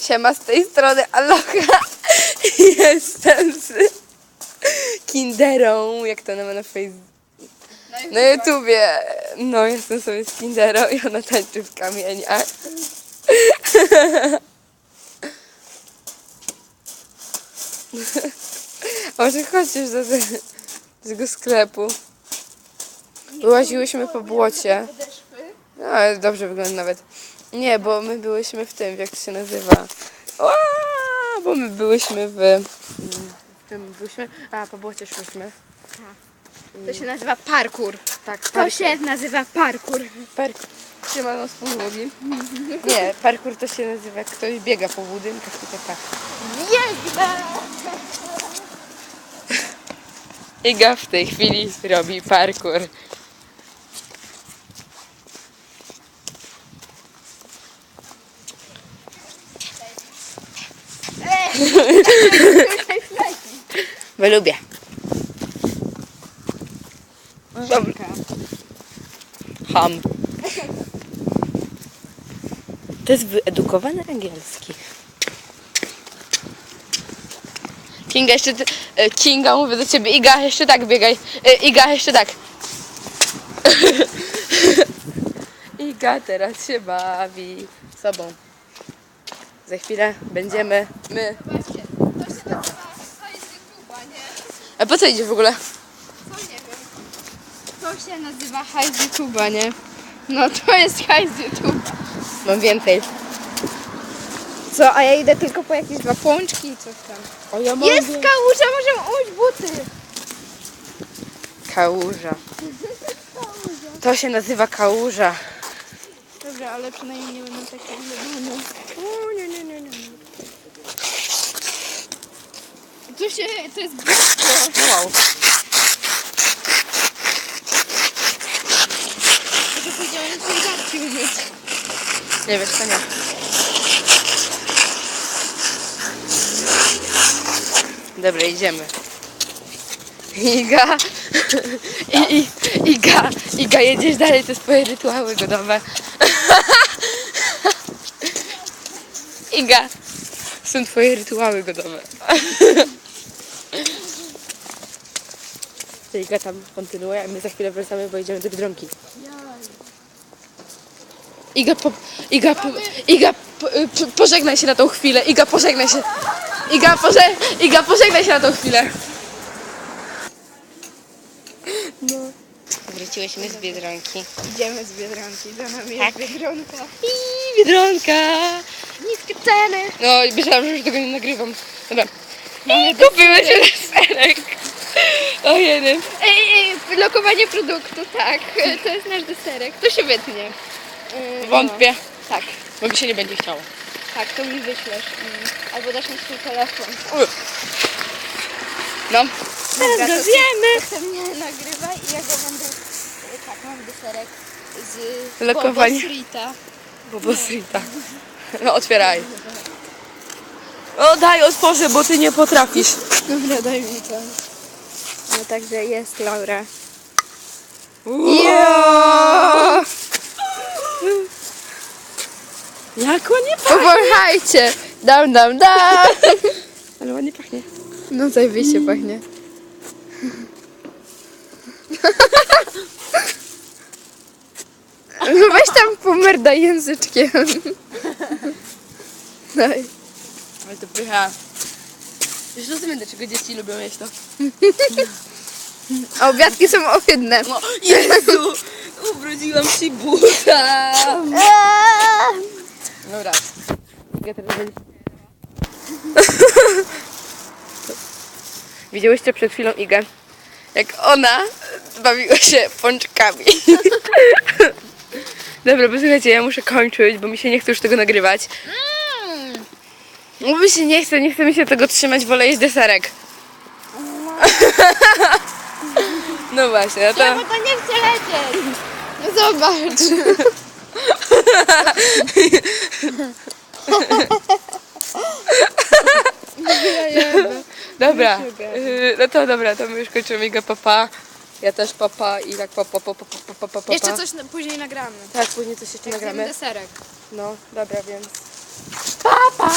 Siema z tej strony Aloha. Jestem z Kinderą, jak to ma na Facebooku. Na YouTubie. No, jestem sobie z Kinderą i ona tańczy w kamieniach. A Może chodźcie do, te- do tego sklepu. Wyłaziłyśmy po błocie. No, dobrze wygląda nawet. Nie, bo my byłyśmy w tym, jak to się nazywa. Ła, bo my byłyśmy w... W tym byłyśmy... A, po błocie szłyśmy. To się nazywa parkour. Tak, To się nazywa parkour. Parkour. Siemano z podłogi. Nie, parkour to się nazywa, jak ktoś biega po budynkach i tak. Biegnę! Iga w tej chwili robi parkour. Bo lubię. Ham. To jest wyedukowany angielski. Kinga jeszcze e, Kinga mówię do ciebie, Iga jeszcze tak biegaj. E, Iga jeszcze tak. Iga teraz się bawi sobą. Za chwilę będziemy my. A po co idzie w ogóle? To nie wiem. To się nazywa hajs YouTube'a, nie? No to jest hajs YouTube. Mam więcej. Co, a ja idę tylko po jakieś dwa pączki i coś tam. O, ja mam Jest kałuża, możemy umyć buty. kałuża. To się nazywa kałuża. Dobra, ale przynajmniej nie będą takie ulewane. O, nie, nie, nie, nie. To się, to jest blisko. Wow. To powiedziałem, że się garci umyć. Nie wiesz, to nie. Dobra, idziemy. Iga. I, i, Iga. Iga, jedziesz dalej, to swoje rytuały godowe. Iga. Są twoje rytuały godowe. To Iga tam kontynuuje, a my za chwilę wracamy, bo idziemy do Biedronki. Iga, po, Iga, po, Iga po, y, po, pożegnaj się na tą chwilę. Iga, pożegnaj się. Iga, poże, Iga, pożegnaj się na tą chwilę. No. Wróciłyśmy z Biedronki. Idziemy z Biedronki, za nami Tak. jest Biedronka. I Biedronka. Niskie ceny. No, myślałam, że już tego nie nagrywam. Dobra. I kupiłyśmy deserek. O jeden. Ej, ej, lokowanie produktu, tak. To jest nasz deserek. To się wytnie. Yy, Wątpię, No, tak, bo mi się nie będzie chciało. tak, to mi wyślesz. Mm, Albo dasz mi swój telefon. No. Teraz to zjemy. Ty mnie nagrywaj i ja go będę... yy, Tak, mam deserek z Lokowanie. Bobo Streeta. Bobosita. No, otwieraj. O, daj, otworzę, bo ty nie potrafisz. Dobra, daj mi to. No także jest Laura. Ja! Jak ładnie pachnie. Powąchajcie! Dam, dam, dam! Ale ładnie pachnie. No zajebiście pachnie. No weź tam pomerdaj języczkiem. Daj. Ale to pycha. Już rozumiem, dlaczego dzieci lubią jeść to. A obiadki są ohydne. No, Jezu! Ubrudziłam ci buta. Dobra. Ja teraz będzie... Widziałyście przed chwilą Igę? Jak ona bawiła się pączkami. Dobra, posłuchajcie, ja muszę kończyć, bo mi się nie chce już tego nagrywać. Mi się nie chce, nie chce mi się tego trzymać, wolę jeść deserek. No właśnie, no to... bo to nie chce lecieć. No zobacz. Dobra, Sugar. yy, no to dobra, to my już kończymy Iga papa. Ja też papa i tak papa, papa, papa, papa, papa. Jeszcze coś na- później nagramy. Tak, później coś jeszcze Jak zjemy nagramy. deserek. No, dobra, więc... Pa,